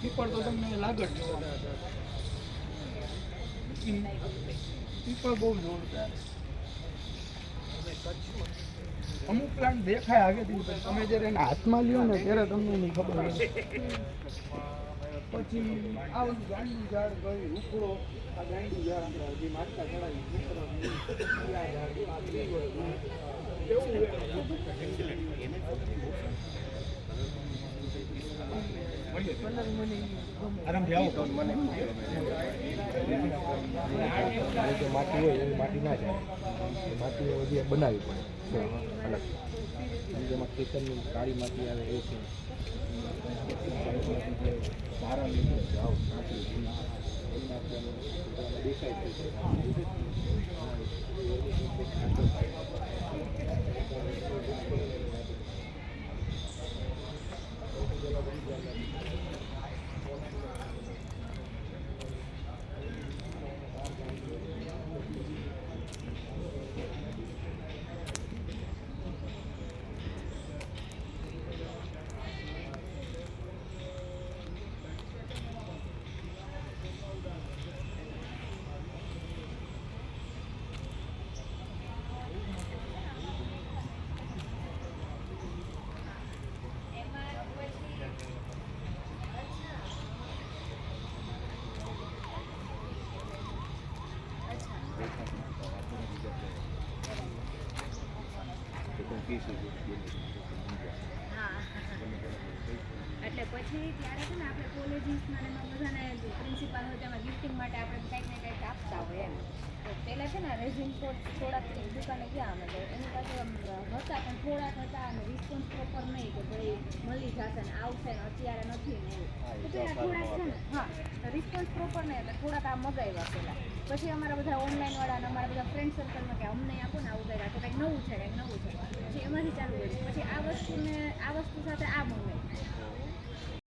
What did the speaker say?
પીપળ તો તમને લાગત પીપળ બહુ જોરદાર અમુક પ્લાન્ટ દેખાય આગેથી, પણ તમે જ્યારે એને હાથમાં લ્યો ને ત્યારે તમને નહીં ખબર પછી આ બધું ગાંડી ઝાડ ગઈ ઉકળો આ ગાંડી ઝાડ આપણે હજી માટકા ચડાવી કેવું માટી હોય એવી માટી ના જાય માટી હજી બનાવવી પડે અલગ જેમાં ખેતરની કાળી માટી આવે એ છે દેખાય છે એટલે પછી ત્યારે છે ને આપણે કોલેજીસમાં ને બધાને પ્રિન્સિપાલ હોય તેમાં ગિફ્ટિંગ માટે આપણે કંઈક ને કંઈક આપતા હોય એમ. તો પહેલાં છે ને રેઝિન થોડાક દુકાને ગયા અમે તો. એની પાસે હતા પણ થોડાક હતા અને રિસ્પોન્સ પ્રોપર નહીં કે ભાઈ મળી જશે ને આવશે ને અત્યારે નથી ને એવું. તો થોડાક છે ને હા રિસ્પોન્સ પ્રોપર નહીં એટલે થોડાક આ મગાવ્યા પહેલાં પછી અમારા બધા ઓનલાઈન વાળા અને અમારા બધા ફ્રેન્ડ સર્કલમાં કે અમને આપો ને આવું કર્યા તો કંઈક નવું છે કંઈક નવું છે. ચાલુ કર્યું. પછી આ વસ્તુને આ વસ્તુ સાથે આ મંગાવી